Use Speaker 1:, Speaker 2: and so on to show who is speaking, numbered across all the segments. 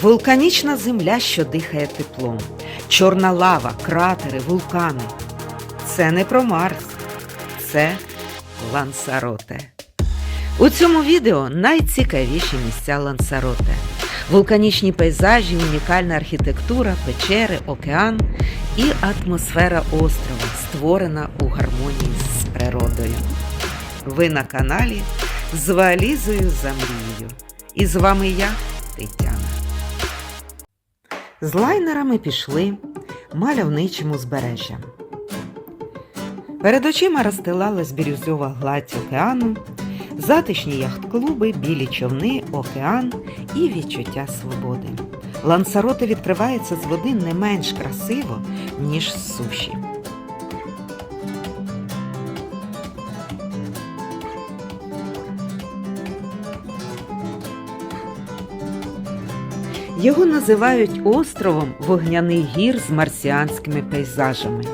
Speaker 1: Вулканічна земля, що дихає теплом, чорна лава, кратери, вулкани. Це не про Марс, це Лансароте. У цьому відео найцікавіші місця Лансароте. Вулканічні пейзажі, унікальна архітектура, печери, океан і атмосфера острова, створена у гармонії з природою. Ви на каналі з валізою за мрією. І з вами я, Тетяна. З лайнерами пішли мальовничим узбережжям. Перед очима розстилалась бірюзова гладь океану, затишні яхт-клуби, білі човни, океан і відчуття свободи. Лансароти відкривається з води не менш красиво, ніж з суші. Його називають островом вогняних гір з марсіанськими пейзажами,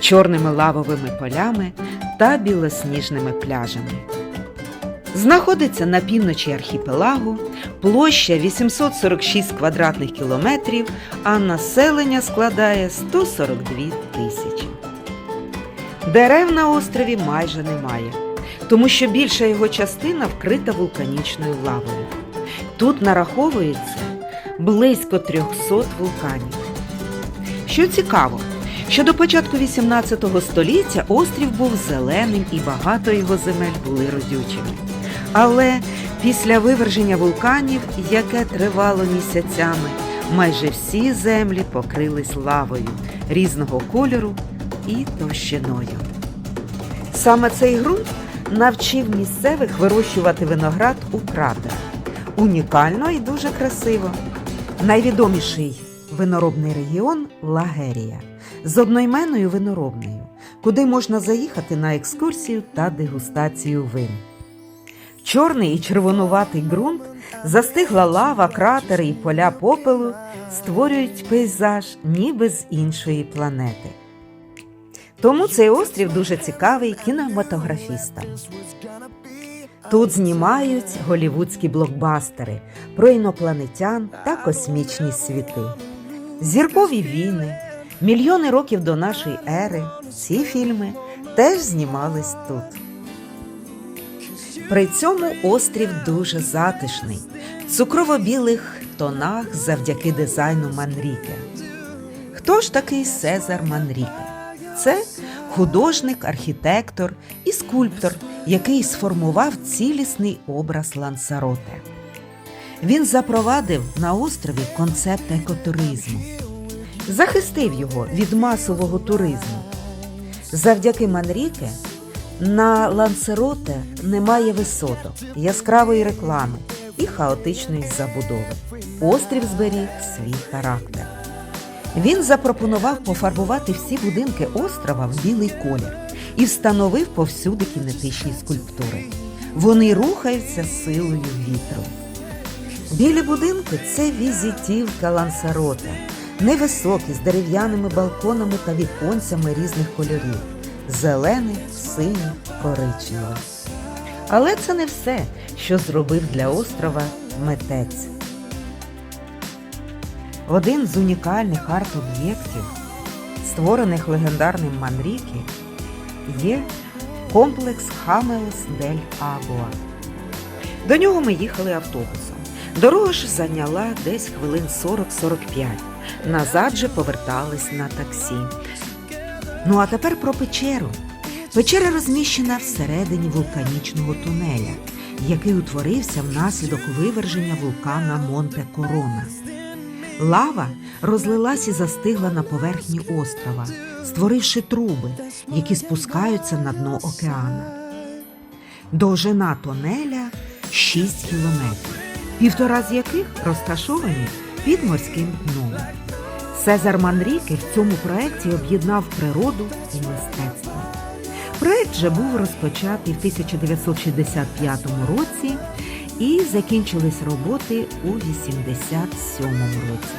Speaker 1: чорними лавовими полями та білосніжними пляжами. Знаходиться на півночі архіпелагу, площа 846 квадратних кілометрів, а населення складає 142 тисячі. Дерев на острові майже немає, тому що більша його частина вкрита вулканічною лавою. Тут нараховується близько 300 вулканів. Що цікаво, що до початку 18 століття острів був зеленим і багато його земель були родючими. Але після виверження вулканів, яке тривало місяцями, майже всі землі покрились лавою різного кольору і товщиною. Саме цей ґрунт навчив місцевих вирощувати виноград у кратерах. Унікально і дуже красиво. Найвідоміший виноробний регіон Лагерія з одноіменною виноробнею, куди можна заїхати на екскурсію та дегустацію вин. Чорний і червонуватий ґрунт, застигла лава, кратери і поля попелу створюють пейзаж ніби з іншої планети. Тому цей острів дуже цікавий кінематографістам. Тут знімають голівудські блокбастери про інопланетян та космічні світи. Зіркові війни, мільйони років до нашої ери. Ці фільми теж знімались тут. При цьому острів дуже затишний, в цукрово-білих тонах завдяки дизайну Манріке. Хто ж такий Сезар Манріке? Це художник, архітектор і скульптор, який сформував цілісний образ Лансароте. Він запровадив на острові концепт екотуризму, захистив його від масового туризму. Завдяки Манріке на Лансароте немає висоток, яскравої реклами і хаотичної забудови. Острів зберіг свій характер. Він запропонував пофарбувати всі будинки острова в білий колір і встановив повсюди кінетичні скульптури. Вони рухаються силою вітру. Білі будинки це візитівка Лансарота, невисокі з дерев'яними балконами та віконцями різних кольорів зелений, синій, коричневий. Але це не все, що зробив для острова митець. Один з унікальних арт-об'єктів, створених легендарним Манрікі, є комплекс Хамелс дель Агуа. До нього ми їхали автобусом. Дорога ж зайняла десь хвилин 40-45. Назад же повертались на таксі. Ну а тепер про печеру. Печера розміщена всередині вулканічного тунеля, який утворився внаслідок виверження вулкана Монте Корона. Лава розлилась і застигла на поверхні острова, створивши труби, які спускаються на дно океана. Довжина тунеля 6 кілометрів, півтора з яких розташовані під морським дном. Сезар Манріке в цьому проєкті об'єднав природу і мистецтво. Проєкт же був розпочатий в 1965 році і закінчились роботи у 87 році.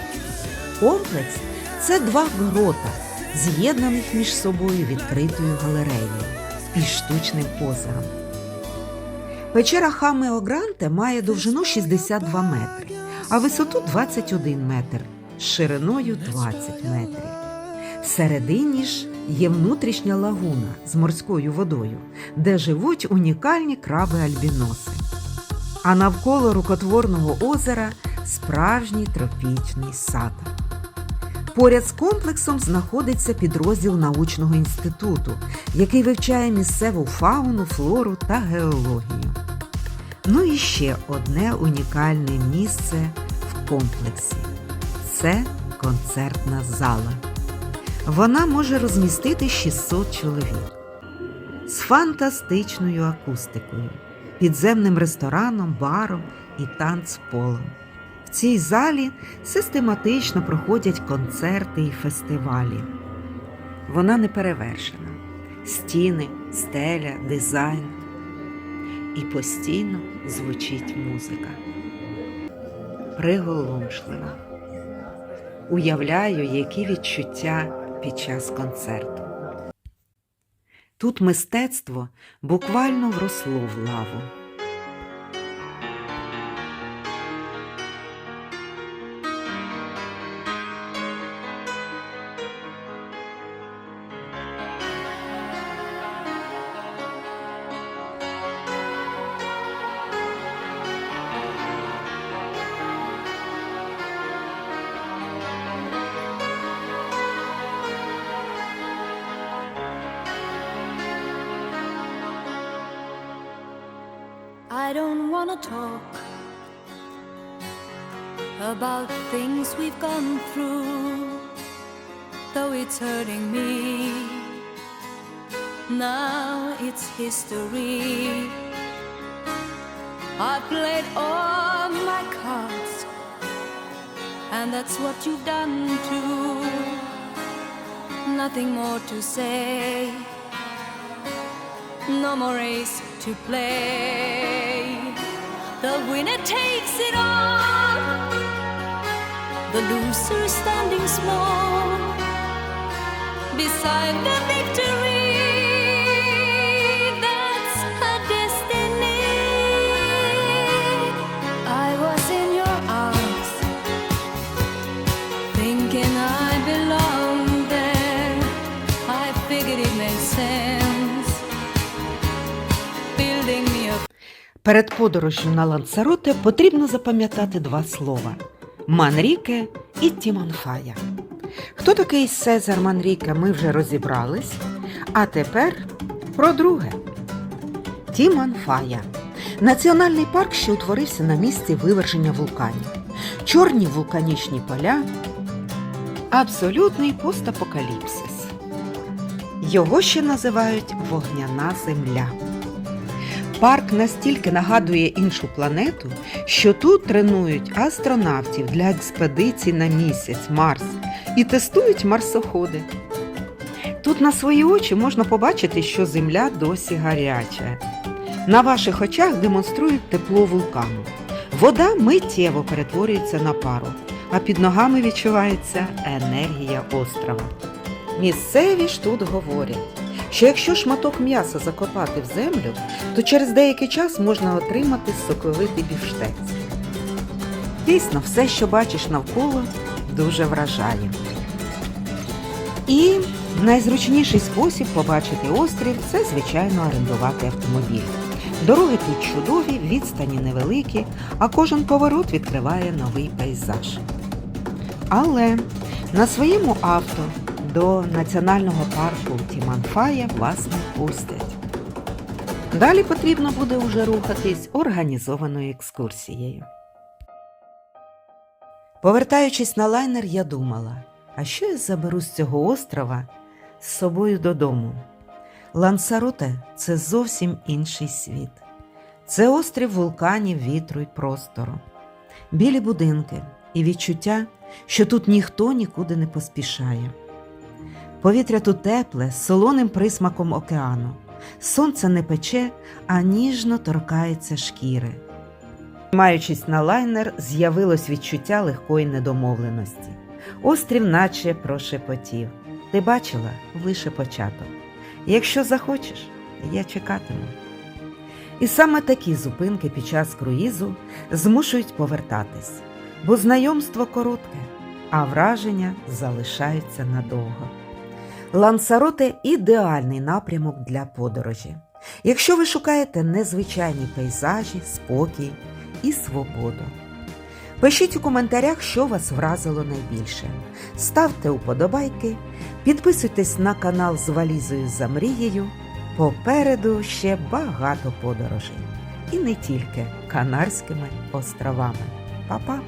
Speaker 1: Комплекс це два грота, з'єднаних між собою відкритою галереєю і штучним озером. Печера Хамео Гранте має довжину 62 метри, а висоту 21 метр, шириною 20 метрів. Всередині ж є внутрішня лагуна з морською водою, де живуть унікальні краби-альбіноси. А навколо рукотворного озера справжній тропічний сад. Поряд з комплексом знаходиться підрозділ научного інституту, який вивчає місцеву фауну, флору та геологію. Ну і ще одне унікальне місце в комплексі це концертна зала. Вона може розмістити 600 чоловік з фантастичною акустикою, підземним рестораном, баром і танцполом. В цій залі систематично проходять концерти і фестивалі. Вона не перевершена. Стіни, стеля, дизайн. І постійно звучить музика. Приголомшливо. Уявляю, які відчуття під час концерту. Тут мистецтво буквально вросло в лаву.
Speaker 2: I don't wanna talk about things we've gone through, though it's hurting me. Now it's history. I played all my cards, and that's what you've done too. Nothing more to say no more race to play. The winner takes it all, the loser standing small beside the victory.
Speaker 1: Перед подорожжю на Лансароте потрібно запам'ятати два слова Манріке і Тіманфая. Хто такий Сезар Манріке, ми вже розібрались. А тепер про друге. Тіманфая. Національний парк, що утворився на місці виверження вулканів. Чорні вулканічні поля. Абсолютний постапокаліпсис. Його ще називають вогняна земля. Парк настільки нагадує іншу планету, що тут тренують астронавтів для експедицій на місяць, Марс і тестують марсоходи. Тут на свої очі можна побачити, що Земля досі гаряча. На ваших очах демонструють тепло вулкану. Вода миттєво перетворюється на пару, а під ногами відчувається енергія острова. Місцеві ж тут говорять, що якщо шматок м'яса закопати в землю, то через деякий час можна отримати соковитий бівштець. Дійсно, все, що бачиш навколо, дуже вражає. І найзручніший спосіб побачити острів це, звичайно, орендувати автомобіль. Дороги тут чудові, відстані невеликі, а кожен поворот відкриває новий пейзаж. Але на своєму авто до національного парку Тіманфая вас не пустять. Далі потрібно буде уже рухатись організованою екскурсією. Повертаючись на лайнер, я думала, а що я заберу з цього острова з собою додому? Лансароте це зовсім інший світ. Це острів вулканів, вітру й простору, білі будинки і відчуття, що тут ніхто нікуди не поспішає. Повітря тут тепле, з солоним присмаком океану. Сонце не пече, а ніжно торкається шкіри. Маючись на лайнер, з'явилось відчуття легкої недомовленості. Острів наче прошепотів. Ти бачила лише початок. Якщо захочеш, я чекатиму. І саме такі зупинки під час круїзу змушують повертатись. бо знайомство коротке, а враження залишаються надовго. Лансароте ідеальний напрямок для подорожі. Якщо ви шукаєте незвичайні пейзажі, спокій і свободу. Пишіть у коментарях, що вас вразило найбільше. Ставте уподобайки, підписуйтесь на канал з валізою за мрією. Попереду ще багато подорожей. І не тільки Канарськими островами. Па-па!